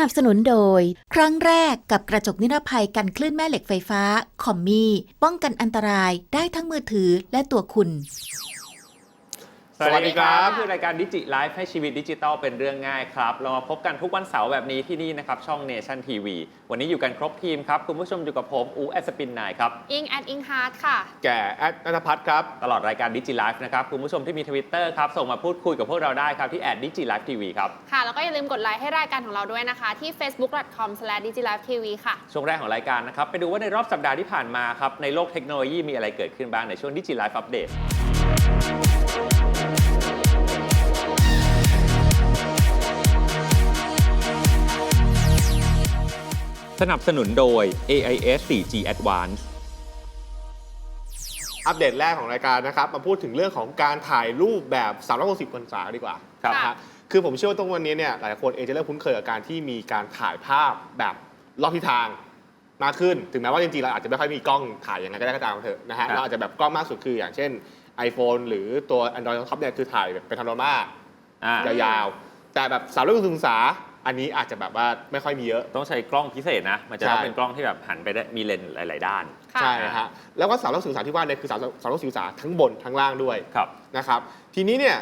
นับสนุนโดย ครั้งแรกกับกระจกนิรภัยกันคลื่นแม่เหล็กไฟฟ้า คอมมี่ ป้องกันอันตรายได้ทั้งมือถือและตัวคุณ สวัสดีครับสวัสดีครับคือรายการดิจิไลฟ์ให้ชีวิตดิจิทัลเป็นเรื่องง่ายครับ เรามาพบกันทุกวันเสาร์แบบนี้ที่นี่นะครับ ช่อง Nation TV วันนี้อยู่กันครบทีมครับ คุณผู้ชมอยู่กับผม อูแอสปินนายครับ อิงแอดอิงฮาร์ดค่ะ แก่แอดนัทพัฒน์ครับ ตลอดรายการดิจิไลฟ์นะครับ คุณผู้ชมที่มีทวิตเตอร์ครับ ส่งมาพูดคุยกับพวกเราได้ครับ ที่แอดดิจิไลฟ์ทีวีครับ ค่ะ แล้วก็อย่าลืมกดไลค์ให้รายการของเราด้วยนะคะที่ facebook.com/digilifetv ค่ะช่วงแรกของรายการนะครับไปดูว่าในรอบสัปดาห์ที่ผ่านมาครับในโลกเทคโนโลยีมีอะไรเกิดขึ้นบ้างในช่วงดิจิไลฟ์อัปเดต สนับสนุนโดย AIS 4G Advance อัปเดตแรกของรายการนะครับ มาพูดถึงเรื่องของการถ่ายรูปแบบ 360องศาดีกว่าครับนะฮะคือผมเชื่อว่าตรงวันนี้เนี่ยหลายๆคนเองจะเริ่มคุ้นเคยกับการที่มีการถ่ายภาพแบบรอบทิศทางมากขึ้น ถึงแม้ว่าจริงๆ เราอาจจะไม่ค่อยมีกล้องถ่ายอย่างนั้นก็ได้ก็ตามเถอะนะฮะครับเราอาจจะแบบกล้องมากสุดคืออย่างเช่น iPhone หรือตัว Android ท็อปเนี่ยคือถ่ายแบบเป็นพาโนรามาอ่ายาวๆ แต่แบบ360องศา อันนี้อาจจะแบบว่าไม่ค่อยมีเยอะ ต้องใช้กล้องพิเศษนะ มันจะต้องใช่เป็นกล้องที่แบบหันไปได้มีเลนส์หลาย ๆ ด้านค่ะใช่ฮะ แล้วก็สามร้อยสื่อสารที่ว่าเนี่ยคือสามสามร้อยสื่อสารทั้งบนทั้งล่างด้วยครับนะครับ ทีนี้เนี่ย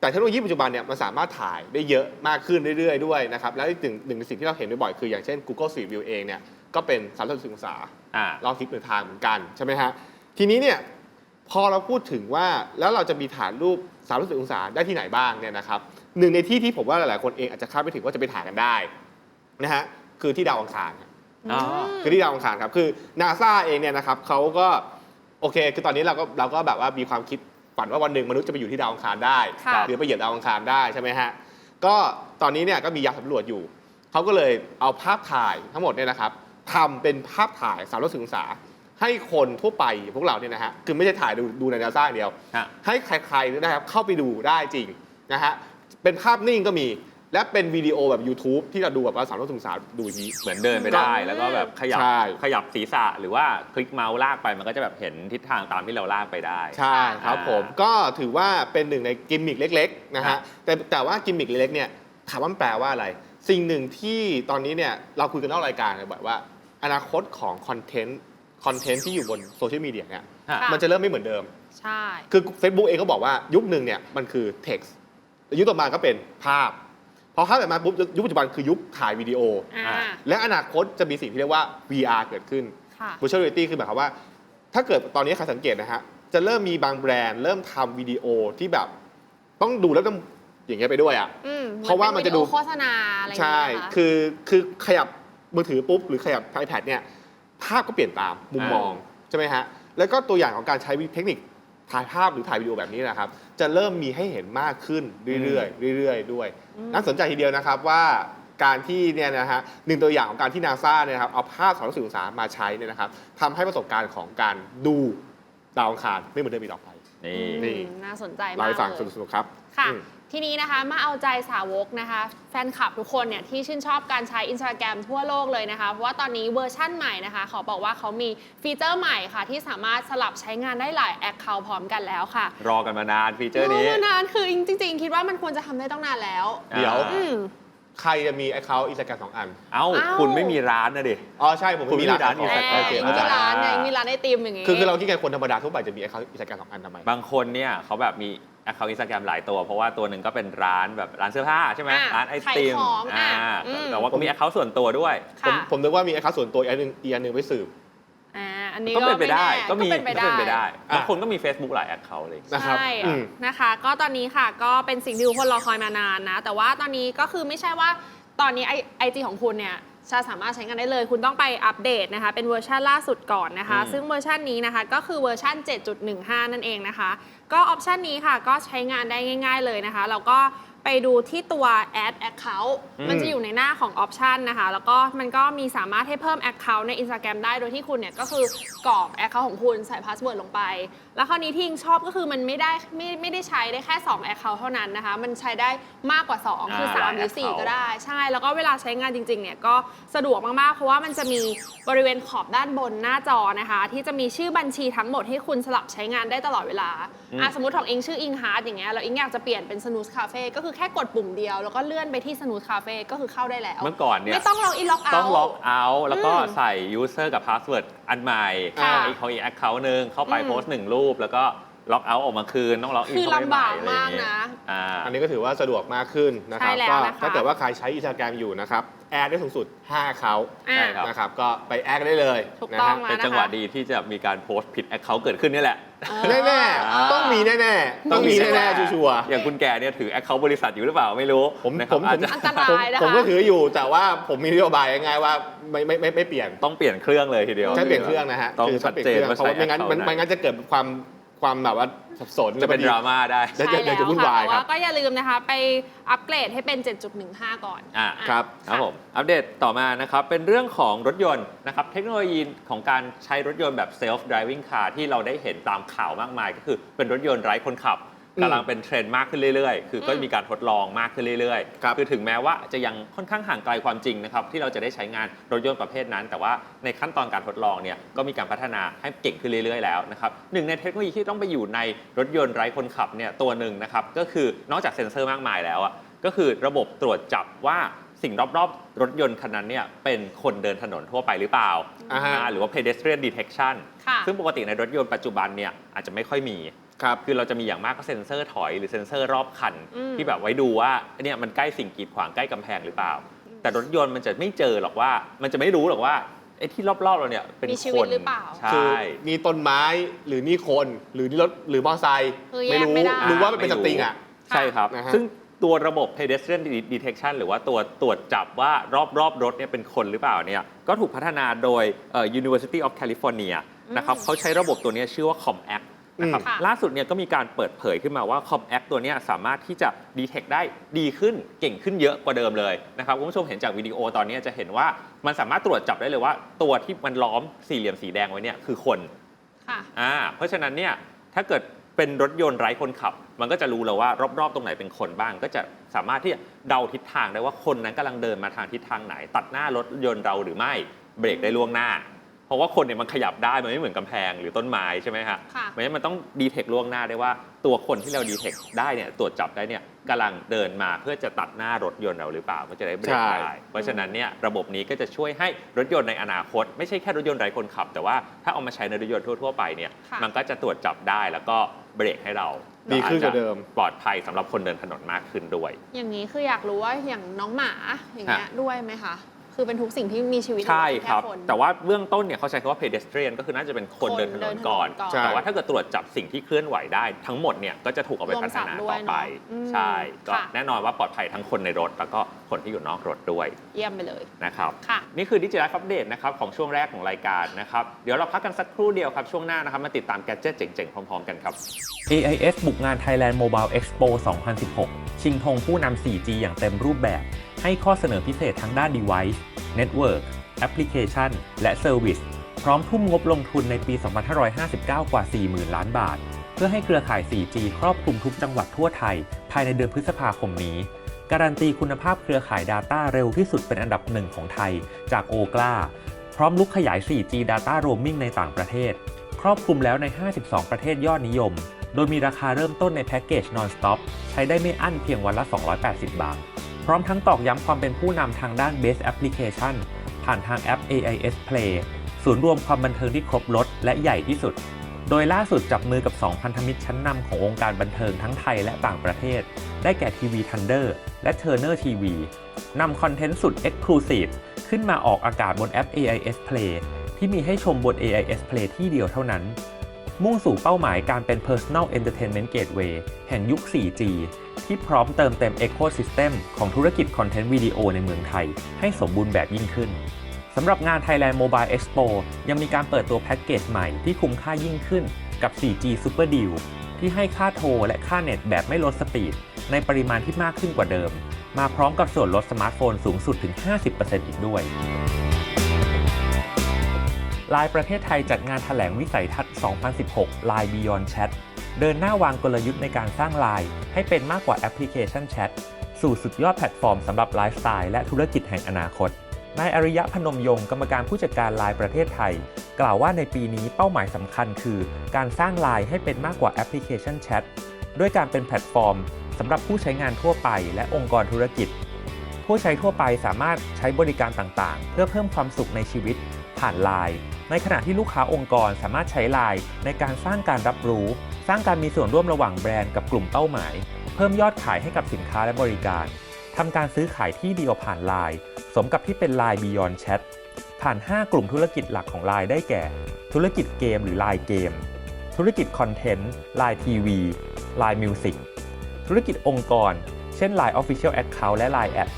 แต่เทคโนโลยีปัจจุบันเนี่ยมันสามารถถ่ายได้เยอะมากขึ้นเรื่อย ๆ ด้วยนะครับ แล้วอีกหนึ่งหนึ่งในสิ่งที่เราเห็นบ่อยๆคืออย่างเช่น Google Street View เองเนี่ยก็เป็น360องศาอ่ารอบทิศหนึ่งทางเหมือนกันใช่ไหมฮะ ทีนี้เนี่ยพอเราพูดถึงว่าแล้วเราจะมีถ่ายรูป360องศาได้ที่ไหนบ้างเนี่ยนะครับ หนึ่งในที่ที่ผมว่าหลายๆคนเองอาจจะคาดไม่ถึงว่าจะไปถ่ายกันได้นะฮะคือที่ดาวอังคารครับอ๋อ คือที่ดาวอังคารครับคือนาซาเองเนี่ยนะครับเขาก็โอเค คือตอนนี้เราก็เราก็แบบว่ามีความคิดฝันว่าวันหนึ่งมนุษย์จะไปอยู่ที่ดาวอังคารได้ ค่ะ หรือไปเหยียบดาวอังคารได้ใช่ไหมฮะก็ตอนนี้เนี่ยก็มียานสำรวจอยู่เขาก็เลยเอาภาพถ่ายทั้งหมดเนี่ยนะครับทำเป็นภาพถ่าย3 6 0องศาให้คนทั่วไปอย่างพวกเราเนี่ยนะฮะคือไม่ใช่ถ่ายดูดูในนาซาอย่างเดียว ฮะ ให้ใครๆนะครับเข้าไปดูได้จริงนะฮะ เป็นภาพนิ่งก็มี และเป็นวิดีโอแบบ YouTube ที่เราดูแบบว่า3 6 0องศาดูอย่างนี้ เหมือนเดินไปได้ แล้วก็แบบขยับใช่ ขยับศีรษะหรือว่าคลิกเมาส์ลากไปมันก็จะแบบเห็นทิศทางตามที่เราลากไปได้ ใช่ครับอ่าผมก็ถือว่าเป็นหนึ่งในกิมมิคเล็กๆนะครัฮะบ แต่แต่ว่ากิมมิคเล็กๆเนี่ยถามว่ามันแปลว่าอะไร สิ่งหนึ่งที่ตอนนี้เนี่ยเราคุยกันนอกรายการเลยบอกว่า อนาคตของคอนเทนต์คอนเทนต์ที่อยู่บนโซเชียลมีเดียเนี่ยฮะค่ะมันจะเริ่มไม่เหมือนเดิม ใช่ คือ Facebook เองก็บอกว่ายุคหนึ่งเนี่ยมันคือ text แต่ยุคต่อมาก็เป็นภาพ พอภาพแบบมาปุ๊บยุคปัจจุบันคือยุคถ่ายวิดีโอ อ่า และอนาคตจะมีสิ่งที่เรียกว่า VR เกิดขึ้น ค่ะ virtual reality คือหมายความว่า ถ้าเกิดตอนนี้ใครสังเกตนะฮะ จะเริ่มมีบางแบรนด์เริ่มทำวิดีโอที่แบบ ต้องดูแล้วต้องอย่างเงี้ยไปด้วยอะ อืมเพราะว่ามันจะดูเป็วิโอโฆษณาอะไรอย่างใช่ เงี้ยนะคะ คือ คือขยับมือถือปุ๊บ หรือขยับ iPad เนี่ย ภาพก็เปลี่ยนตามมุมมอง ใช่ไหมฮะ แล้วก็ตัวอย่างของการใช้เทคนิค ถ่ายภาพหรือถ่ายวิดีโอแบบนี้นะครับ จะเริ่มมีให้เห็นมากขึ้นเรื่อยๆเรื่อยๆ ด้วยอืมน่าสนใจทีเดียวนะครับว่าการที่เนี่ยนะฮะหนึ่งตัวอย่างของการที่นาซาเนี่ยนะครับเอาภาพ3 6 0องศามาใช้เนี่ยนะครับทำให้ประสบการณ์ของการดูดาวอังคารไม่เหมือนเดิมอีกต่อไป นี่นี่ อืมน่าสนใจเรามากให้ฟังเลยสนุกๆครับค่ะ อืม ทีนี้นะคะมาเอาใจสาวกนะคะ แฟนคลับทุกคนเนี่ยที่ชื่นชอบการใช้ Instagram ทั่วโลกเลยนะคะ เพราะว่าตอนนี้เวอร์ชั่นใหม่นะคะ ขอบอกว่าเขามีฟีเจอร์ใหม่ค่ะ ที่สามารถสลับใช้งานได้หลายแอคเคาท์พร้อมกันแล้วค่ะรอกันมานานฟีเจอร์นี้มานานคือจริงๆ คิดว่ามันควรจะทำได้ตั้งนานแล้ว เดี๋ยวอ่าอืม ใครจะมีแอคเคาท์อินสตาแกรมสองอัน เอ้า เอ้า คุณไม่มีร้านนะดิ อ๋อใช่ผมคุณไม่ไม่มีมีร้านร้านขอิอนงสตาแกรมโอเค มีเข้าใจร้านไงมีร้านไอติมอย่างงี้ คือคือเราที่ไงคนธรรมดาทั่วไปจะมีแอคเคาท์อินสตาแกรมสองอันทำไม บางคนเนี่ยเขาแบบมีแอคเคาท์อินสตาแกรมหลายตัว เพราะว่าตัวหนึ่งก็เป็นร้านแบบร้านเสื้อผ้าใช่ไหมอะร้านไอติมขายของอะอ่าอืม แต่ว่าก็มีแอคเคาท์ส่วนตัวด้วย ผมค่ะ ผมนึกว่ามีแอคเคาท์ส่วนตัวอีกอันหนึงอีกอันหนึงไว้สืบ อ่าอันนี้ก็ก็เป็นไปได้ม่แน่ก็มีเป็นไปก็เป็นไปได้อะบางคนก็มี Facebook หลายแอคเคาท์เลย นะครับใช่อืม นะคะ ก็ตอนนี้ค่ะก็เป็นสิ่งที่ทุกคนรอคอยมานานนะ แต่ว่าตอนนี้ก็คือไม่ใช่ว่าตอนนี้ไอไอจีของคุณเนี่ยจะสามารถใช้งานได้เลย คุณต้องไปอัปเดตนะคะ เป็นเวอร์ชันล่าสุดก่อนนะคะ อืม ซึ่งเวอร์ชันนี้นะคะก็คือเวอร์ชัน7.15 นั่นเองนะคะ ก็ออปชันนี้ค่ะก็ใช้งานได้ง่าย ๆเลยนะคะแล้วก็ ไปดูที่ตัว add account อืมมันจะอยู่ในหน้าของ option นะคะ แล้วก็มันก็มีสามารถให้เพิ่ม account ใน Instagram ได้ โดยที่คุณเนี่ยก็คือกรอก account ของคุณใส่ password ลงไป แล้วคราวนี้ที่ยิงชอบก็คือมันไม่ได้ไม่ไม่ได้ใช้ได้แค่ 2 account เท่านั้นนะคะ มันใช้ได้มากกว่า 2 คืออ่า3หรือ account 4ก็ได้ ใช่ แล้วก็เวลาใช้งานจริงๆเนี่ยก็สะดวกมากๆ เพราะว่ามันจะมีบริเวณขอบด้านบนหน้าจอนะคะ ที่จะมีชื่อบัญชีทั้งหมดให้คุณสลับใช้งานได้ตลอดเวลาอืมอะสมมติของอิงชื่ออิงฮาร์ดอย่างเงี้ยแล้วอิงอยากจะเปลี่ยนเป็นสนูสคาเฟ่ก็คือแค่กดปุ่มเดียว แล้วก็เลื่อนไปที่สนูสคาเฟ่ก็คือเข้าได้แล้ว เมื่อก่อนเนี่ย ไม่ต้องล็อกอินล็อกเอา ต้องล็อกเอาท์แล้วก็อืมใส่ user กับ password อันใหม่ค่ะอีกของอีก account หนึ่งเข้าไปอืม โพสต์หนึ่งรูป แล้วก็ล็อกเอาท์ออกมาคืน ต้องล็อกอินคือเข้าไปใหม่ลำบากอะไรอย่างงี้มากนะ อ่า อันนี้ก็ถือว่าสะดวกมากขึ้นนะครับ ใช่แล้วก็นะคะ ถ้าเกิดว่าใครใช้อินสตาแกรมอยู่นะครับ แอดได้สูงสุด 5 เขาอะ ใช่ครับ นะครับ ก็ไปแอดได้เลยถูกนะต้อฮะงเป็นจังหวะดีที่จะมีการโพสต์ผิด account เกิดขึ้นนี่แหละเออ แน่อ่าๆต้องมีแน่ๆต้องมีแน่ๆชัวร์ๆอย่างคุณแกเนี่ยถือ account บริษัทอยู่หรือเปล่าไม่รู้ผมนะคผรับมอาผจมจะอันตรายนะคะผมก็ถืออยู่แต่ว่าผมมีนโยบายง่ายๆว่าไม่ไม่ไม่ไม่เปลี่ยนต้องเปลี่ยนเครื่องเลยทีเดียวใช้เปลี่ยนเครื่องนะฮะต้องคืชัดเจนปลี่ยว่าเพราะใช้ว่าไม่งั้น account มันไหนไม่งั้นจะเกิดความ ความแบบว่าสับสนจะเป็นดราม่าได้เดี๋ยวเดี๋ยวเดี๋ยวจะวุ่นวายแต่ครัว่าบก็อย่าลืมนะคะ ไปอัปเกรดให้เป็น 7.15 ก่อน อะอะครับครับผม อัปเดตต่อมานะครับ เป็นเรื่องของรถยนต์นะครับ เทคโนโลยีของการใช้รถยนต์แบบ self driving car ที่เราได้เห็นตามข่าวมากมาย ก็คือเป็นรถยนต์ไร้คนขับอืม กำลังเป็นเทรนด์มากขึ้นเรื่อยๆ คือก็อืมมีการทดลองมากขึ้นเรื่อยครับๆคือถึงแม้ว่าจะยังค่อนข้างห่างไกลความจริงนะครับที่เราจะได้ใช้งานรถยนต์ประเภทนั้น แต่ว่าในขั้นตอนการทดลองเนี่ยก็มีการพัฒนาให้เก่งขึ้นเรื่อยๆ แล้วนะครับหนึ่งในเทคโนโลยีที่ต้องไปอยู่ในรถยนต์ไร้คนขับเนี่ยตัวหนึ่งนะครับก็คือนอกจากเซ็นเซอร์มากมายแล้วอะก็คือระบบตรวจจับว่าสิ่งรอบๆ รถยนต์คันนั้นเนี่ยเป็นคนเดินถนนทั่วไปหรือเปล่าอ่าฮะอ่าหรือว่า pedestrian detection ค่ะซึ่งปกติในรถยนต์ปัจจุบันเนี่ยอาจจะไม่ค่อยมี ครับ คือเราจะมีอย่างมากก็เซ็นเซอร์ถอยหรือเซ็นเซอร์รอบคัน อืม ที่แบบไว้ดูว่าเนี่ยมันใกล้สิ่งกีดขวางใกล้กำแพงหรือเปล่า แต่รถยนต์มันจะไม่เจอหรอกว่า มันจะไม่รู้หรอกว่าไอ้ที่รอบๆเราเนี่ยเป็นมีชีควิตนหรือเปล่า ใช่คือนี่ต้นไม้หรือนี่คนหรือนี่รถหรือมอเตอร์ไซค์คือแยกไม่รู้ไม่ได้ รู้ว่ามันเป็นสไม่รู้ตริงอะ ใช่ครับ นะฮะ ซึ่งตัวระบบ pedestrian detection หรือว่าตัวตรวจจับว่ารอบรอบๆรถเนี่ยเป็นคนหรือเปล่าเนี่ยก็ถูกพัฒนาโดยเอ่อ University of California นะครับอืมเขาใช้ระบบตัวเนี้ยชื่อว่า COMAC นะครับค่ะล่าสุดเนี่ยก็มีการเปิดเผยขึ้นมาว่า COMAC ตัวเนี้ยสามารถที่จะ detect ได้ดีขึ้นเก่งขึ้นเยอะกว่าเดิมเลยนะครับคุณผู้ชมเห็นจากวิดีโอตอนเนี้ยจะเห็นว่ามันสามารถตรวจจับได้เลยว่า ตัวที่มันล้อมสี่เหลี่ยมสีแดงไว้เนี่ยคือคน ค่ะ อ่าเพราะฉะนั้นเนี่ยถ้าเกิดเป็นรถยนต์ไร้คนขับ มันก็จะรู้แล้วว่ารอบๆ ตรงไหนเป็นคนบ้าง ก็จะสามารถที่จะเดาทิศทางได้ว่าคนนั้นกำลังเดินมาทางทิศทางไหน ตัดหน้ารถยนต์เราหรือไม่เบรกได้ล่วงหน้า เพราะว่าคนเนี่ยมันขยับได้มันไม่เหมือนกำแพงหรือต้นไม้ใช่ไหมฮะค่ะเพราะฉะนั้นมันต้องดีเทคล่วงหน้าได้ว่าตัวคนที่เราดีเทคได้เนี่ยตรวจจับได้เนี่ยกำลังเดินมาเพื่อจะตัดหน้ารถยนต์เราหรือเปล่าก็จะได้เบรกใช่ ได้ เพราะฉะนั้นเนี่ยระบบนี้ก็จะช่วยให้รถยนต์ในอนาคต ไม่ใช่แค่รถยนต์ไร้คนขับ แต่ว่าถ้าเอามาใช้ในรถยนต์ทั่วๆไปเนี่ยค่ะ มันก็จะตรวจจับได้แล้วก็เบรกให้เราดีขึ้นกว่าเดิม ปลอดภัยสำหรับคนเดินถนนมากขึ้นด้วย อย่างนี้คืออยากรู้ว่าอย่างน้องหมาอย่างเงี้ยฮะด้วยไหมคะ คือเป็นทุกสิ่งที่มีชีวิตใช่หอว่าครับแนแต่ว่าเบื้องต้นเนี่ยเขาใช้คำว่า pedestrian ก็คือน่าจะเป็นคนคนเดินถนเดินนถนนก่อนก่อน ใช่ แต่ว่าถ้าเกิดตรวจจับสิ่งที่เคลื่อนไหวได้ทั้งหมดเนี่ยก็จะถูกเอาไปรวมพัฒสัตว์นาด้วยต่อไปเนอะอืมใช่ ก็ค่ะ แน่นอนว่าปลอดภัยทั้งคนในรถ แล้วก็คนที่อยู่นอกรถด้วยเยี่ยมไปเลยนะครับ ค่ะ นี่คือดิจิทัลอัปเดตนะครับของช่วงแรกของรายการนะครับ เดี๋ยวเราพักกันสักครู่เดียวครับ ช่วงหน้านะครับ มาติดตามแกดเจิตเจ๋งๆ พร้อมๆกันครับ AIS บุกงาน Thailand Mobile Expo 2016 ชิงธงผู้นำ 4G อย่างเต็มรูปแบบ ให้ข้อเสนอพิเศษทั้งด้าน Device Network Application และ Service พร้อมทุ่มงบลงทุนในปี 2559 กว่า 40,000 ล้านบาท เพื่อให้เครือข่าย 4G ครอบคลุมทุกจังหวัดทั่วไทย ภายในเดือนพฤษภาคมนี้ การันตีคุณภาพเครือข่าย Data เร็วที่สุดเป็นอันดับหนึ่งของไทย จากโอกลาพร้อมลุกขยาย 4G Data Roaming ในต่างประเทศ ครอบคลุมแล้วใน 52 ประเทศยอดนิยม โดยมีราคาเริ่มต้นในแพ็กเกจ Non-Stop ใช้ได้ไม่อั้นเพียงวันละ 280 บาท ร้อมทั้งตอกย้ำความเป็นผู้นำทางด้าน Base Application ผ่านทางแอป AIS Play ศูนย์รวมความบันเทิงที่ครบรถและใหญ่ที่สุด โดยล่าสุดจับมือกับ 2 พันธมิตรชั้นนำของวงการบันเทิงทั้งไทยและต่างประเทศ ได้แก่ทีวีทันเดอร์และ Turner TV นำคอนเทนต์สุด Exclusive ขึ้นมาออกอากาศบนแอป AIS Play ที่มีให้ชมบน AIS Play ที่เดียวเท่านั้น มุ่งสู่เป้าหมายการเป็น Personal Entertainment Gateway แห่งยุค 4G ที่พร้อมเติมเต็ม Ecosystem ของธุรกิจคอนเทนต์วิดีโอในเมืองไทย ให้สมบูรณ์แบบยิ่งขึ้นสำหรับงาน Thailand Mobile Expo ยังมีการเปิดตัวแพ็กเกจใหม่ที่คุ้มค่ายิ่งขึ้นกับ 4G Super Deal ที่ให้ค่าโทรและค่าเน็ตแบบไม่ลดสปีด ในปริมาณที่มากขึ้นกว่าเดิม มาพร้อมกับส่วนลดสมาร์ทโฟนสูงสุดถึง 50%อีกด้วยลายประเทศไทยจัดงานถแถลงวิสัยทัศน์ 2016 Line Beyond Chat เดินหน้าวางกลยุทธ์ในการสร้างไลน์ให้เป็นมากกว่าแอปพลิเคชันแชทสู่สุดยอดแพลตฟอร์มสำหรับไลฟ์สไตล์และธุรกิจแห่งอนาคต นายอริยะพนมยงค์กรรมการผู้จัดการไลน์ประเทศไทย กล่าวว่าในปีนี้เป้าหมายสำคัญคือ การสร้างไลน์ให้เป็นมากกว่าแอปพลิเคชันแชทด้วยการเป็นแพลตฟอร์มสำหรับผู้ใช้งานทั่วไปและองค์กรธุรกิจ ผู้ใช้ทั่วไปสามารถใช้บริการต่างๆ เพื่อเพิ่มความสุขในชีวิต ผ่านไลน์ในขณะที่ลูกค้าองค์กรสามารถใช้ไลน์ในการสร้างการรับรู้ ร้างการมีส่วนร่วมระหว่างแบรนด์กับกลุ่มเป้าหมาย เพิ่มยอดขายให้กับสินค้าและบริการทำการซื้อขายที่เดียวผ่านไลน์สมกับที่เป็นไลน์ Beyond Chat ผ่าน 5 กลุ่มธุรกิจหลักของไลน์ได้แก่ ธุรกิจเกมหรือไลน์เกม ธุรกิจคอนเทนต์ไลน์ทีวีไลน์มิวสิกธุรกิจองค์กร เช่น Line Official Account และ Line Ad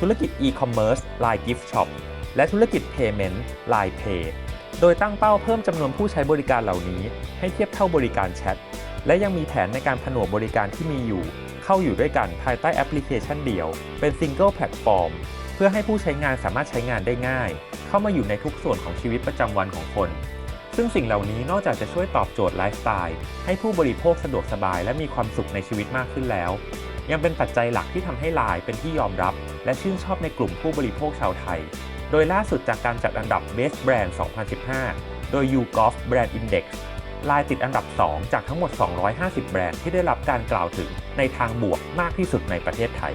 ธุรกิจ e-commerce Line Gift Shop และธุรกิจ Payment Line Pay โดยตั้งเป้าเพิ่มจำนวนผู้ใช้บริการเหล่านี้ ให้เทียบเท่าบริการแชท และยังมีแผนในการผนวกบริการที่มีอยู่ เข้าอยู่ด้วยกันภายใต้แอปพลิเคชันเดียว เป็น Single Platform เพื่อให้ผู้ใช้งานสามารถใช้งานได้ง่าย เข้ามาอยู่ในทุกส่วนของชีวิตประจำวันของคน ซึ่งสิ่งเหล่านี้นอกจากจะช่วยตอบโจทย์ไลฟ์สไตล์ ให้ผู้บริโภคสะดวกสบาย และมีความสุขในชีวิตมากขึ้นแล้ว ยังเป็นปัจจัยหลักที่ทำให้ไลน์เป็นที่ยอมรับ และชื่นชอบในกลุ่มผู้บริโภคชาวไทย โดยล่าสุดจากการจัดอันดับ Best Brand 2015 โดย YouGov Brand Index ลายติดอันดับ 2 จากทั้งหมด 250 แบรนด์ที่ได้รับการกล่าวถึงในทางบวกมากที่สุดในประเทศไทย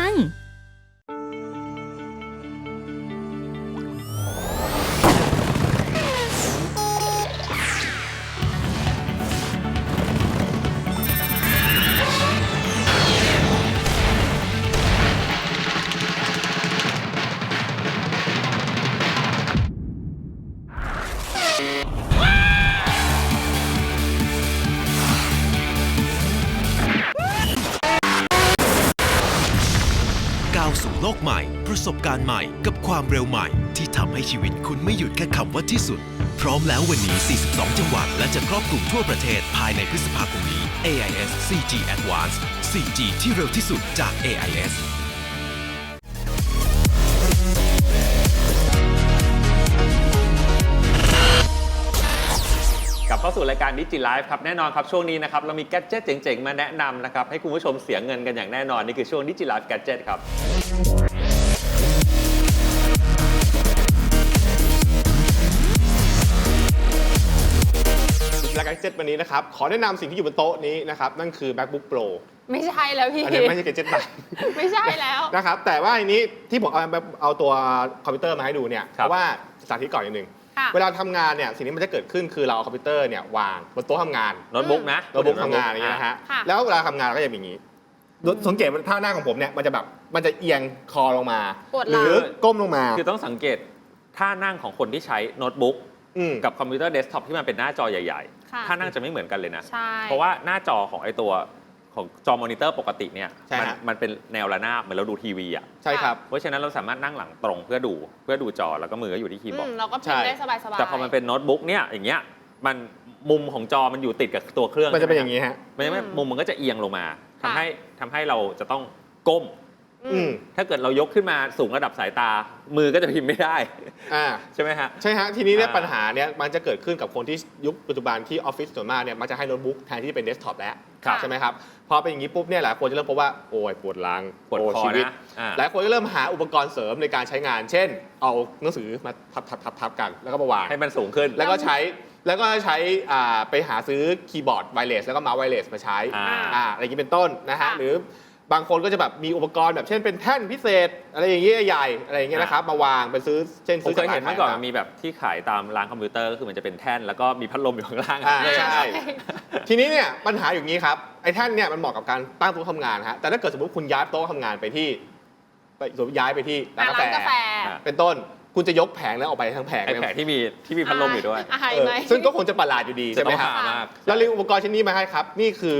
ัง โลกใหม่ ประสบการณ์ใหม่กับความเร็วใหม่ ที่ทำให้ชีวิตคุณไม่หยุดแค่คำว่าที่สุด พร้อมแล้ววันนี้ 42 จังหวัด และจะครอบคลุมทั่วประเทศภายในพฤษภาคมนี้ AIS 4G Advanced 4G ที่เร็วที่สุดจาก AIS กลับเข้าสู่รายการดิจิไลฟ์ครับแน่นอนครับช่วงนี้นะครับเรามีแกดเจิตเจ๋งๆ มาแนะนำนะครับให้คุณผู้ชมเสียเงินกันอย่างแน่นอน นี่คือช่วงดิจิไลฟ์แกดเจิตครับ และการเจ็ตวันนี้นะครับ ขอแนะนำสิ่งที่อยู่บนโต๊ะนี้นะครับ นั่นคือ MacBook Pro ไม่ใช่แล้วพี่ อันนี้ไม่ใช่ gadget ใหม่ ไม่ใช่แล้ว นะครับ แต่ว่าอันนี้ที่ผมเอาเอาตัวคอมพิวเตอร์มาให้ดูเนี่ยครับเพราะว่าสาธิตก่อนนิดนึง ค่ะเวลาทำงานเนี่ยสิ่งที่มันจะเกิดขึ้นคือเราเอาคอมพิวเตอร์เนี่ยวางบนโต๊ะทำงานโน้ตบุ๊กนะ โน้ตบุ๊กทำงานอย่างเงี้ยนะฮะค่ะ แล้วเวลาทำงานเราก็จะเป็นอย่างนี้ดูสังเกตว่าท่าหน้าของผมเนี่ยมันจะแบบ มันจะเอียงคอลงมา ปวดหหลัง รือก้มลงมาคือต้องสังเกตท่านั่งของคนที่ใช้โน้ตบุ๊กอืมกับคอมพิวเตอร์เดสก์ท็อปที่มันเป็นหน้าจอใหญ่ค่ะๆท่านั่งจะไม่เหมือนกันเลยนะ ใช่ เพราะว่าหน้าจอของไอตัวของจอมอนิเตอร์ปกติเนี่ยใช่มันฮะ มันเป็นแนวระนาบเหมือนเราดูทีวีอะใช่ครับ เพราะฉะนั้นเราสามารถนั่งหลังตรงเพื่อดูเพื่อดูจอแล้วก็มือก็อยู่ที่คีย์บออืร์ดมเราก็พิมพ์ได้สบายๆแต่พอมันเป็นโน้ตบุ๊กเนี่ยอย่างเงี้ยมันมุมของจอมันอยู่ติดกับตัวเครื่องมันจะเป็นอใช่ย่างไหนี้ฮะ มันจะไม่อืมมุมมันก็จะเอียงลงมาทำค่ะ ให้ทำให้เราจะต้องก้ม อืม ถ้าเกิดเรายกขึ้นมาสูงระดับสายตา มือก็จะพิมพ์ไม่ได้อ่า ใช่ไหมฮะ ใช่ฮะ ทีนี้เนี่ยอ่า ปัญหาเนี่ยมันจะเกิดขึ้นกับคนที่ยุคปัจจุบันที่ออฟฟิศส่วนมากเนี่ยมักจะให้โน้ตบุ๊กแทนที่จะเป็นเดสก์ท็อปแล้วครับ ใช่ไหมครับ พอเป็นอย่างนี้ปุ๊บเนี่ยหลายคนจะเริ่มพบว่า โอ้ยปวดหลังปวดโอ้คอชีวิตนะอ่า หลายคนก็เริ่มหาอุปกรณ์เสริมในการใช้งาน เช่น เอาหนังสือมาทับทับทับทับกันแล้วก็มาวาง ให้มันสูงขึ้น แล้วก็ใช้แล้วก็ใช้อ่าไปหาซื้อคีย์บอร์ดไวเลสแล้วก็เมาส์ไวเลสมาใช้อ่า อ่าอะไรอย่างนี้เป็นต้นนะฮะค่ะ หรือ บบางคนก็จะแบบมีอุปกรณ์แบบเช่นเป็นแท่นพิเศษ อะไรอย่างเงี้ยใหญ่อะไรอย่างเงี้ยนะครับมาวางไปซื้อเช่นผมซื้อเคยเห็นเมื่อก่อนจมันมีแบบที่ขายตามร้านคอมพิวเตอร์ก็คือมันจะเป็นแท่นแล้วก็มีพัดลมอยู่ข้างล่างอ่าเนี่ยใช่ทีนี้เนี่ยปัญหาอยู่นี้ครับไอ้แท่นเนี่ยมันเหมาะกับการตั้งโต๊ะทำงานฮะแต่ถ้าเกิดสมมติคุณย้ายโต๊ะทำงานไปที่ไปสมมติย้ายไปที่ร้านอะการ้านกาแฟแฟ เป็นต้นคุณจะยกแผงแล้วออกไปทั้งแผงไอ้เลยแผงที่มีที่มีพัดลมอยู่ด้วยอะเอเห็นอไหมซึ่งก็คงจะประหลาดอยู่ดีจะใช่ไหต้มองครับหามากเราเรียนอุปกรณ์ชิ้นนี้มาให้ครับ นี่คือ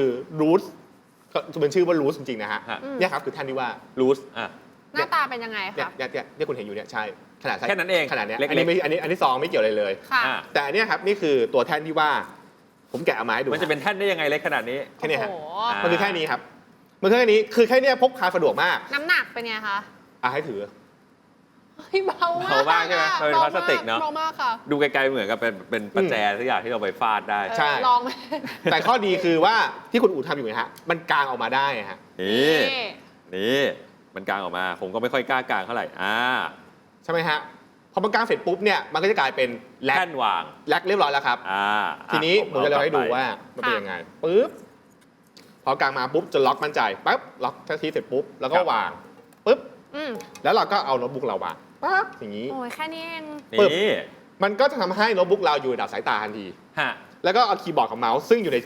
รูทมันชื่อว่ารูทจริงๆนะฮะฮะเนี่ยครับคือแท่นที่ว่า รูสอะ หน้าตาเป็นยังไงเนี่ยคะเนี่ยเนี่ยเนี่ยคุณเห็นอยู่เนี่ยใช่ขนาดไซส์แค่นั้นเองขนาดเนี้ยเล็กๆ อันนี้ไม่อันนี้อันนี้ซองไม่เกี่ยวอะไรเลย ค่ะ อะ แต่อันเนี้ยครับนี่คือตัวแท่นที่ว่า ผมแกะเอามาให้ดูมันจะเป็นแท่นได้ยังไงเล็กขนาดนี้ แค่เนี้ยฮะโอ้โหอ่ามันคือแค่นี้ครับมันคือแค่นี้คือแค่เนี้ยพกพาสะดวกมากน้ำหนักเป็นไงคะ อะให้ถือเฮ้ยเบามากเบามากใช่ไหมอะมันเป็นพลาสติกเนอะเบามากค่ะ ดูไกลๆเหมือนกับเป็นเป็นประแจทุกอย่างที่เราไปฟาดได้เออใช่ ลองไหมแต่ข้อดีคือว่าที่คุณอู๋ทำอยู่เนยฮะ มันกางออกมาได้ฮะ นี่ นี่นี่มันกลางออกมา ผมก็ไม่ค่อยกล้ากลางเท่าไหร่ อ่า ใช่ไหมฮะ พอมันกางเสร็จปุ๊บเนี่ย มันก็จะกลายเป็นแล็กแท่นวาง แล็กเรียบร้อยแล้วครับ อ่า ทีนี้อ่ผมจะเล่าให้ดูกลับไปว่ามันเป็นยังไง ปุ๊บ พอกางมาปุ๊บจะล็อกมั่นใจ ปั๊บ ล็อกทันทีเสร็จปุ๊บ แล้วก็วาง ปุ๊บอืมแล้วเราก็เอาโน้ตบุ๊กเราวาง ปั๊บอย่างนี้ โอ้ยแค่นี้เองปึ๊บ นี่มันก็จะทำให้โน้ตบุ๊กเราอยู่ระดับสายตาทันที ฮะแล้วก็เอาคีย์บอร์ดกับเมาส์ซึ่งอยู่ใน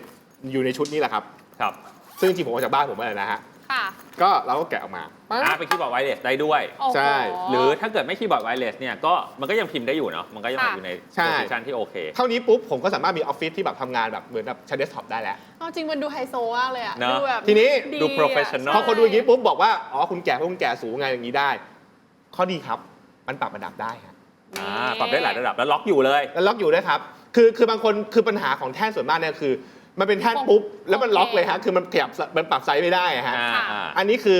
อยู่ในชุดนี้แหละครับ ครับซึ่งจริงๆผมเอาจากบ้านผมมาเลยนะฮะ ค่ะก็เราก็แกะออกมาปั๊บ อ่าเป็นคีย์บอร์ดไวเลสได้ด้วย โอ้โห ใช่ หรือถ้าเกิดไม่คีย์บอร์ดไวเลสเนี่ยก็มันก็ยังพิมพ์ได้อยู่เนาะมันก็ยังค่ะ อยู่ในใช่ โพซิชันที่โอเค เท่านี้ปุ๊บผมก็สามารถมีออฟฟิศที่แบบทำงานแบบเหมือนแบบใช้เดสก์ท็อปได้แล้ว เอาจริงมันดูไฮโซมากเลยอะเนอะดูแบบทีนี้ดีดูอะ professional พอคนดูอย่างนี้ปุ๊บบอกว่า อ๋อ คุณแก่เพราะคุณแก่สูงไงอย่างนี้ได้ ข้อดีครับ มันปรับระดับได้ฮะอ่าปรับได้หลายระดับแล้วล็อกอยู่เลย แล้วล็อกอยู่ด้วยครับ คือคือบางคนคือปัญหาของแท่นส่วนมากเนี่ยคือ มันเป็นแท่นปุ๊บแล้วมันล็อกเลยฮะคือมันขยับมันปรับไซส์ไม่ได้อะฮะอ่าค่ะอ่าอันนี้คือ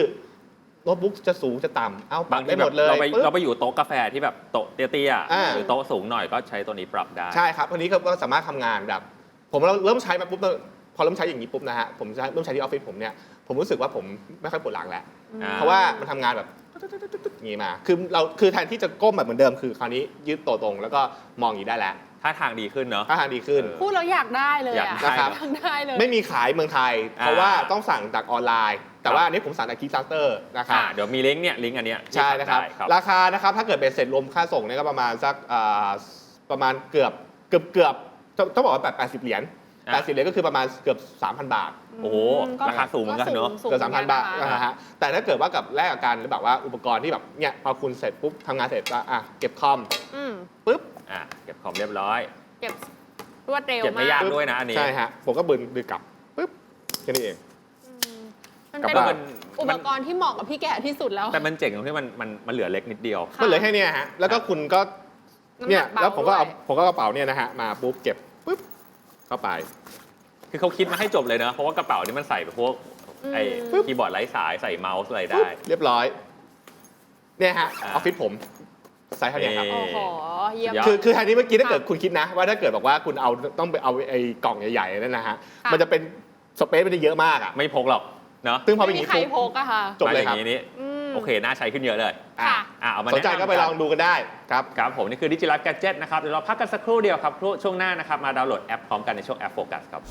โน้ตบุ๊กจะสูงจะต่ำเอาปรับาบงได้ทีหมดเลยเราไปปุ๊บ เราไปอยู่โต๊ะกาแฟที่แบบโต๊ะเตี้ยอ่า ๆหรือโต๊ะสูงหน่อยก็ใช้ตัวนี้ปรับได้ ใช่ครับอันนี้ก็สามารถทำงานแบบ ผมเราเริ่มใช้มาปุ๊บพอเริ่มใช้อย่างนี้ปุ๊บนะฮะผมใช้เริ่มใช้ที่ออฟฟิศผมเนี่ยผมรู้สึกว่าผมไม่ค่อยปวดหลังแล้ว อ่า เพราะว่ามันทำงานแบบอย่า งนี้มา คือเราคือแทนที่จะก้มแบบเหมือนเดิมคือคราวนี้ยืดตัวตรงแล้วก็มองอย่างนี้ได้แล้วท่าทางดีขึ้นเนาะ ท่าทางดีขึ้น พูดแล้วอยากได้เลยอยากอะได้ นะครับ อยากได้เลย ไม่มีขายเมืองไทย อ่า เพราะว่าต้องสั่งจากออนไลน์ แต่ว่าอันนี้ผมสั่งจากคิกซัตเตอร์นะครับ อ่าเดี๋ยวมีลิงก์เนี่ยลิงก์อันเนี้ยที่ใช่นะครับได้ ราคานะครับถ้าเกิดเป็นเสร็จรวมค่าส่งเนี่ยก็ประมาณสักอ่าประมาณเกือบเกือบเกือบต้องต้องบอกว่าแบบ80 เหรียญ 80เหรียญก็คือประมาณเกือบ 3,000 บาท โอ้โหก็ราคาสูงเหมือนกันเนอะ สูงเกือบสามพันเหมืบาทอกัะนะฮะแต่ถ้าเกิดว่ากับแลกกับการแบบว่าอุปกรณ์ที่แบบเนี่ยพอคุณเสร็จปุ๊บทำงานเสร็จก็อะเก็บคอมอืมปุ๊บ อ่าเก็บคอมเรียบร้อย เก็บรวดเร็วเก็บไม่มากยากปึ๊บด้วยนะอันนี้ ใช่ฮะ ผมก็บึนดึกกลับปุ๊บแค่นี้เอง อืมมันกลับเป็นบ้าน อุปกรณ์ที่เหมาะกับพี่แก่ที่สุดแล้วแต่มันเจ๋งตรงที่มันมันมันเหลือเล็กนิดเดียว ค่ะมันเหลือแค่เนี้ยฮะ แล้วก็คุณก็น้ำหเนี่ยนักเบาแล้วผมก็เอาด้วย ผมก็เอากระเป๋าเนี่ยนะฮะ มาปุ๊บเก็บปุ๊บ เข้าไป คือเขาคิดมาให้จบเลยเนอะเพราะว่ากระเป๋านี่มันใส่พวกไอ้อืมคีย์บอร์ดไร้สายใส่เมาส์อะไรปุ๊ได้บเรียบร้อย เนี่ยฮะออ่าอฟฟิศผมไซส์เท่านี้ครับนี่โอ้โหเยี่ยมสุดยดคือคือแทนที่เมื่อกี้ถ้าค่ะเกิดคุณคิดนะ ว่าถ้าเกิดบอกว่าคุณเอาต้องไปเอาไอ้กล่องใหญ่ๆนั่นนะฮะค่ะมันจะเป็นสเปซมันจะเยอะมากอะ ไม่พกหรอกเนาะซึ่งพอเป็ไม่นอมีย่างนี้ใครปุ๊บพกอะค่ะจบเลยครับมาอย่างนี้อืม โอเคน่าใช้ขึ้นเยอะเลยอะค่ะอะเอามาสนใจแะำก็ไปลองดูกันได้ครับครับผมนี่คือดิจิ l ั g แกจ e t นะครับเดี๋ยวเราพักกันสักครู่เดียวครับช่วงหน้านะครับมาดาวน์โหลดแอปพร้อมกันในช่วงแอปโฟกัสครับ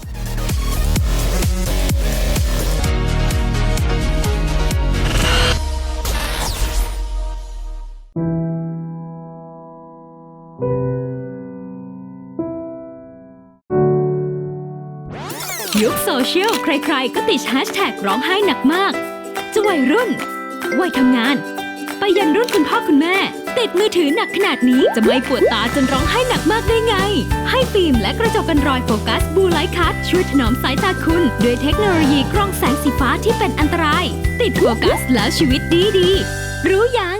ยุคโซเชียลใครๆ ก็ติดแฮชแท็กร้องไห้หนักมาก จะวัยรุ่น วัยทำงาน ไปยันรุ่นคุณพ่อคุณแม่ ติดมือถือหนักขนาดนี้จะไม่ปวดตาจนร้องไห้หนักมากได้ไง ให้ฟิล์มและกระจกกันรอยโฟกัสบูไลท์คัทช่วยถนอมสายตาคุณ ด้วยเทคโนโลยีกรองแสงสีฟ้าที่เป็นอันตราย ติดโฟกัสแล้วชีวิตดีดีรู้ยัง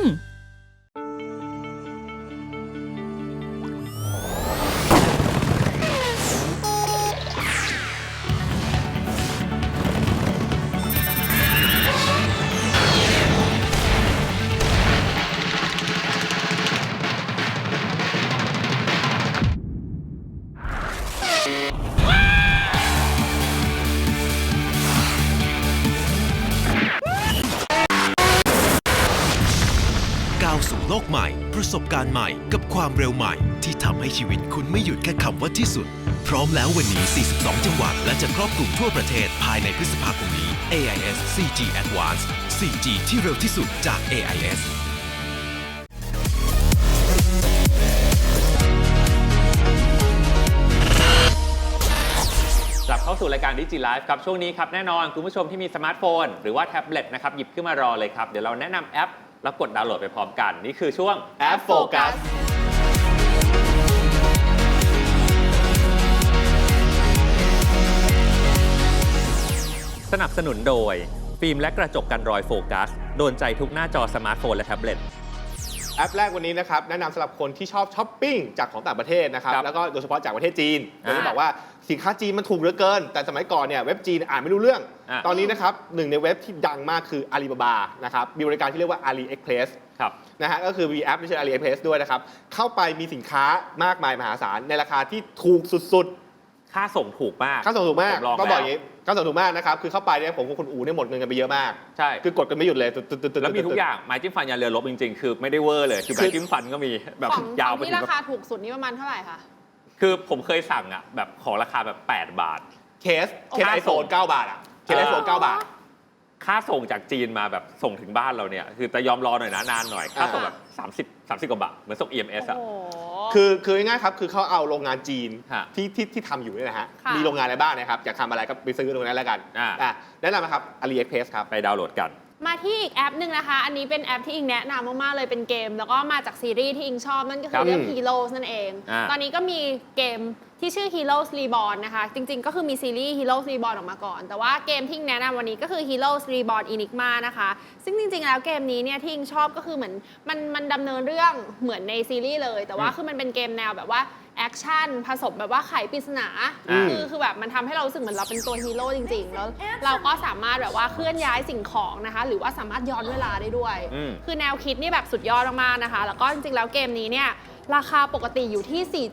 บการณ์ใหม่กับความเร็วใหม่ ที่ทำให้ชีวิตคุณไม่หยุดแค่คำว่าที่สุด พร้อมแล้ววันนี้ 42 จังหวัด และจะครอบคลุมทั่วประเทศภายในพฤษภาคมนี้ AIS 4G Advanced 4G ที่เร็วที่สุดจาก AIS กลับเข้าสู่รายการดิจิไลฟ์ครับช่วงนี้ครับแน่นอนคุณผู้ชมที่มีสมาร์ทโฟน หรือว่าแท็บเล็ตนะครับหยิบขึ้นมารอเลยครับ เดี๋ยวเราแนะนำแอป แล้วกดดาวน์โหลดไปพร้อมกัน นี่คือช่วงแอปโฟกัสสนับสนุนโดย ฟิล์มและกระจกกันรอยโฟกัส โดนใจทุกหน้าจอสมาร์ทโฟนและแท็บเล็ต แอปแรกวันนี้นะครับแนะนำสำหรับคนที่ชอบช้อปปิ้งจากของต่างประเทศนะครับครับแล้วก็โดยเฉพาะจากประเทศจีนอ่าโดยจะบอกว่าสินค้าจีนมันถูกเหลือเกิน แต่สมัยก่อนเนี่ยเว็บจีนอ่านไม่รู้เรื่อง อ่า ตอนนี้นะครับหนึ่งในเว็บที่ดังมากคือ Alibaba นะครับมีบริการที่เรียกว่า AliExpress ครับ นะฮะก็คือมีแอปที่ชื่อ AliExpress ด้วยนะครับ เข้าไปมีสินค้ามากมายมหาศาลในราคาที่ถูกสุด ค่าส่งถูกมากๆค่าส่งถูกมากผมลองก็บอกอแล้วย่างนี้ค่าส่งถูกมากนะครับคือเข้าไปเนี่ยผมกับคุณอูเนี่ยหมดเงินกันไปเยอะมากใช่ คือกดกันไม่หยุดเลยตึ๊ดตึ๊ดตึ๊ดตึ๊ดแล้วมีทุกอย่างไม้จิ้มฟันยาเรือลบจริงๆ คือไม่ได้เวอร์เลย คือไม้จิ้มฟันก็มีแบบของยาวของไปที่ถึงราแบบคาถูกสุดนี่ประมาณเท่าไหร่คะคือผมเคยสั่งอะแบบของราคาแบบ 8 บาท เคสเคสค่าไอส่โฟงน9บาทอะเคสไอโฟน9บาท ค่าส่งจากจีนมาแบบส่งถึงบ้านเราเนี่ย คือแต่ยอมรอหน่อยนะนานหน่อย ค่าส่งแบบ30 30กว่าบาทเหมือนส่ง EMS อะ โอ้โห คือคือง่ายๆครับคือเขาเอาโรงงานจีนฮะที่ที่ที่ทำอยู่เนี่ยนะฮะค่ะ มีโรงงานอะไรบ้างนะครับอยากทำอะไรก็ไปซื้อตรงนั้นแล้วกันอ่า อะแนะนำนะครับ AliExpress ครับ ไปดาวน์โหลดกัน มาที่อีกแอปหนึ่งนะคะ อันนี้เป็นแอปที่อิงแนะนำมากๆเลยเป็นเกม แล้วก็มาจากซีรีส์ที่อิงชอบนั่นก็ครัคือบเรื่อง Heroes นั่นเอง อ่า ตอนนี้ก็มีเกมที่ชื่อ Heroes Reborn นะคะ จริงๆ ก็คือมีซีรีส์ Heroes Reborn ออกมาก่อน แต่ว่าเกมที่อิงแนะนำวันนี้ก็คือ Heroes Reborn Enigma นะคะ ซึ่งจริงๆ แล้วเกมนี้เนี่ยที่อิงชอบก็คือเหมือนมันมันดำเนินเรื่องเหมือนในซีรีส์เลย แต่ว่าอืมคือมันเป็นเกมแนวแบบว่า แอคชั่นผสมแบบว่าไขปริศนาอืม คือคือแบบมันทำให้เรารู้สึกเหมือนเราเป็นตัวฮีโร่จริง ๆ แล้วเราก็สามารถแบบว่าเคลื่อนย้ายสิ่งของนะคะ หรือว่าสามารถย้อนเวลาได้ด้วย อืม คือแนวคิดนี่แบบสุดยอดมากๆนะคะ แล้วก็จริงๆแล้วเกมนี้เนี่ย ราคาปกติอยู่ที่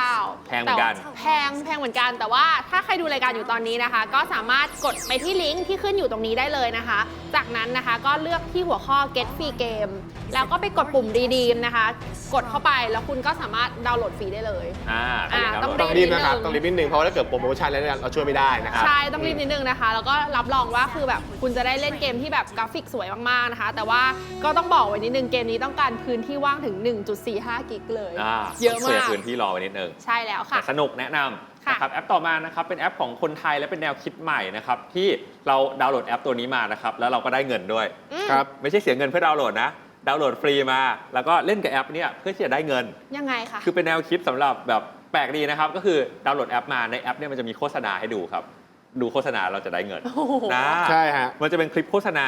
4.99 แพงเหมือนกัน แต่ว่าแพงแพงเหมือนกัน แต่ว่าถ้าใครดูรายการอยู่ตอนนี้นะคะ ก็สามารถกดไปที่ลิงก์ที่ขึ้นอยู่ตรงนี้ได้เลยนะคะ จากนั้นนะคะก็เลือกที่หัวข้อ get free game แล้วก็ไปกดปุ่ม redeem นะคะ กดเข้าไปแล้วคุณก็สามารถดาวน์โหลดฟรีได้เลย อ่าอ่าดาวน์โหลดต้องรีบนะครับนิดนึงต้องรีบนิดนึง เพราะว่าถ้าเกิดโปรโมชั่นแล้วเนี่ยเราช่วยไม่ได้นะครับ ใช่ต้องรีบนิดนึงนะคะ แล้วก็รับรองว่าคือแบบคุณจะได้เล่นเกมที่แบบกราฟิกสวยมากๆนะคะ แต่ว่าก็ต้องบอกไว้นิดนึงเกมนี้ต้องการพื้นที่ว่างถึง 1.45 กิกเลยอ่าเยอะเคลีมายกร์พื้นที่รอไว้นิดนึง ใช่แล้วค่ะ แต่สนุกแนะนำค่ะนะครับแอปต่อมานะครับเป็นแอปของคนไทยและเป็นแนวคิดใหม่นะครับที่เราดาวน์โหลดแอปตัวนี้มานะครับแล้วเราก็ได้เงินด้วย อืมครับ ไม่ใช่เสียเงินเพื่อดาวน์โหลดนะ ดาวน์โหลดฟรีมา แล้วก็เล่นกับแอปเนี่ยเพื่อที่จะได้เงิน ยังไงคะ คือเป็นแนวคิดสำหรับแบบแปลกดีนะครับ ก็คือดาวน์โหลดแอปมาในแอปเนี่ยมันจะมีโฆษณาให้ดูครับ ดูโฆษณาเราจะได้เงินโอ้โห นะใช่ฮะ มันจะเป็นคลิปโฆษณา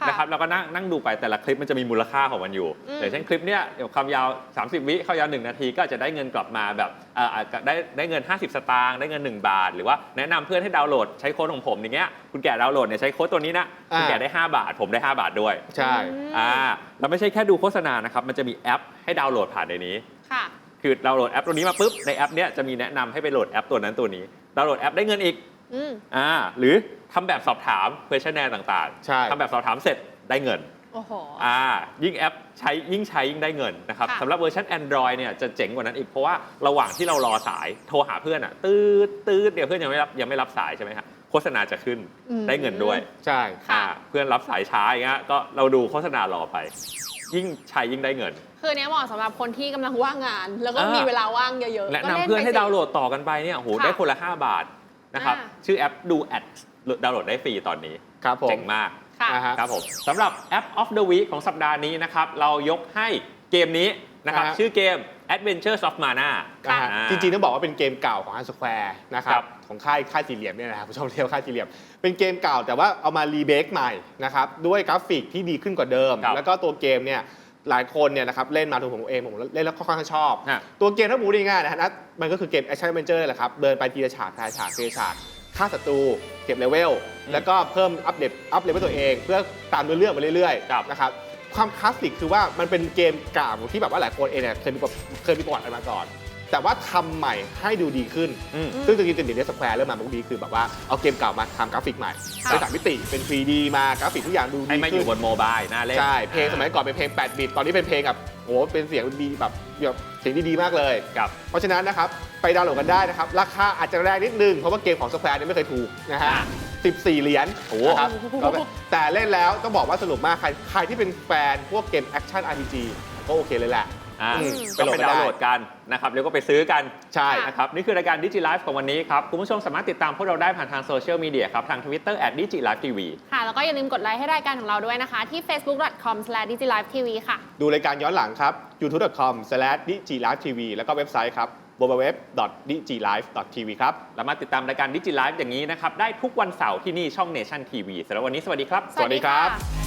ค่ะนะครับแล้วก็นั่งนั่งดูไปแต่ละคลิปมันจะมีมูลค่าของมันอยู่อืมอย่างเช่นคลิปเนี้ยเดี๋ยวความยาว 30 วิเข้ายาว 1 นาทีก็อาจจะได้เงินกลับมาแบบเอ่ออาจจะได้ได้เงิน 50 สตางค์ได้เงิน 1 บาท หรือว่าแนะนำเพื่อนให้ดาวน์โหลดใช้โค้ดของผมอย่างเงี้ยคุณแก่ดาวน์โหลดเนี่ยใช้โค้ดตัวนี้นะคุณแก่ได้ 5 บาท ผมได้ 5 บาทด้วยใช่ อ่าแล้วไม่ใช่แค่ดูโฆษณานะครับมันจะมีแอปให้ดาวน์โหลดผ่านในนี้ ค่ะ คือดาวน์โหลดแอปตัวนี้มาปุ๊บในแอปเนี้ยจะมีแนะนำให้ไปโหลดแอปตัวนั้นตัวนี้ดาวน์โหลดแอปได้เงินอีก อืม อ่าหรือทำแบบสอบถาม questionnaire ต่างใช่ ๆทำแบบสอบถามเสร็จได้เงิน โอ้โห อ่ายิ่งแอปใช้ยิ่งใช้ยิ่งได้เงินนะครับค่ะสำหรับเวอร์ชัน Android เนี่ยจะเจ๋งกว่านั้นอีก เพราะว่าระหว่างที่เรารอสายโทรหาเพื่อนอะตืดตืดเดี๋ยวเพื่อนยังไม่รับยังไม่รับสายใช่ไหมครับโฆษณาจะขึ้นอืม ได้เงินด้วยใช่ ค่ะ อ่าเพื่อนรับสายช้าอย่างเงี้ยก็เราดูโฆษณารอไป ยิ่งใช้ยิ่งได้เงิน คือเนี้ยเหมาะสำหรับคนที่กำลังว่างงาน แล้วก็อ่ามี มีเวลาว่างเยอะๆแนะก็นำล่เพื่อนให้ไปสิ ดาวน์โหลดต่อกันไปเนี่ยโอ้โหค่ะ ได้คนละ 5 บาท นะครับ อ่า ชื่อแอปดูแอดดาวน์โหลดได้ฟรีตอนนี้ ครับผมเจ๋งมากค่ะ นะฮะ ครับผมสำหรับแอป of the week ของสัปดาห์นี้นะครับ เรายกให้เกมนี้นะครับ อ่าฮะ ชื่อเกม Adventures of Mana นะฮะอ่า จริงๆต้องบอกว่าเป็นเกมเก่าของ Hand Square นะคครัรับ บของค่ายค่ายสี่เหลี่ยมเนี่ยนะครับผมชอบเรียกว่าค่ายสี่เหลี่ยม เป็นเกมเก่าแต่ว่าเอามารีเบคใหม่นะครับด้วยกราฟิกที่ดีขึ้นกว่าเดิม ครับแล้วก็ตัวเกมเนี่ย หลายคนเนี่ยนะครับเล่นมาถูกผมเองผมเล่นแล้วค่อนข้างชอบ ฮะ ตัวเกมถ้าบูดง่ายๆนะฮะนัดมันก็คือเกม Action Adventure แหละครับ เดินไปทีละฉากทีละฉากทีละฉากฆ่าศัตรู เก็บเลเวล แล้วก็เพิ่มอัปเดตอัพเลเวลตัวเอง เพื่อตามเนื้อเรื่องไปเรื่อยครับ ๆนะครับความคลาสสิกคือว่ามันเป็นเกมเก่าที่แบบว่าหลายคนเองเนี่ยเคยมีประเคยมีประวัติกันมาก่อน แต่ว่าทำใหม่ให้ดูดีขึ้น อืม ซึ่งจริงๆติดเดสแควร์เริ่มมามันก็ดีคือแบบว่าเอาเกมเก่ามาทำกราฟิกใหม่ค่ะ เป็นสามมิติเป็น 3D มากราฟิกทุกอย่างดูให้ดีมาอขึ้ยู่นบนโมบายน่าเล่นใช่เพลงสมัยก่อนเป็นเพลง 8 บิตตอนนี้เป็นเพลงแบบโอ้โหเป็นเสียงดีแบบแบบเสียงดีๆมากเลยครับ เพราะฉะนั้นนะครับ ไปดาวน์โหลดกันได้นะครับ ราคาอาจจะแรงนิดนึง เพราะว่าเกมของสแควร์เนี่ยไม่เคยถูกนะฮะ 14 เหรียญโอ้นะครับก็เป็นแต่เล่นแล้วต้องบอกว่าสนุกมาก ใครใครที่เป็นแฟนพวกเกมแอคชั่น RPG ก็โอเคเลยแหละ อ่าอืม ก็ไปไปดาวน์โหโหลลดดกักันนนะครับแล้วก็ไปซื้อกันใช่ นะครับนี่คือรายการดิจิไลฟ์ของวันนี้ครับ คุณผู้ชมสามารถติดตามพวกเราได้ผ่านทางโซเชียลมีเดียครับ ทาง Twitter d i g i l i f e TV ค่ะ แล้วก็อย่าลืมกดไลค์ให้รายการของเราด้วยนะคะ ที่ facebook.com/digilivetv ค่ะ ดูรายการย้อนหลังครับ youtube.com/digilivetv แล้วก็เว็บไซต์ครับ www.digilive.tv ครับ แล้วมาติดตามรายการดิจิไลฟ์อย่างนี้นะครับ ได้ทุกวันเสาร์ที่นี่ช่อง Nation TV สำหรับวันนี้สวัสดีครับ สวัสดีครับะ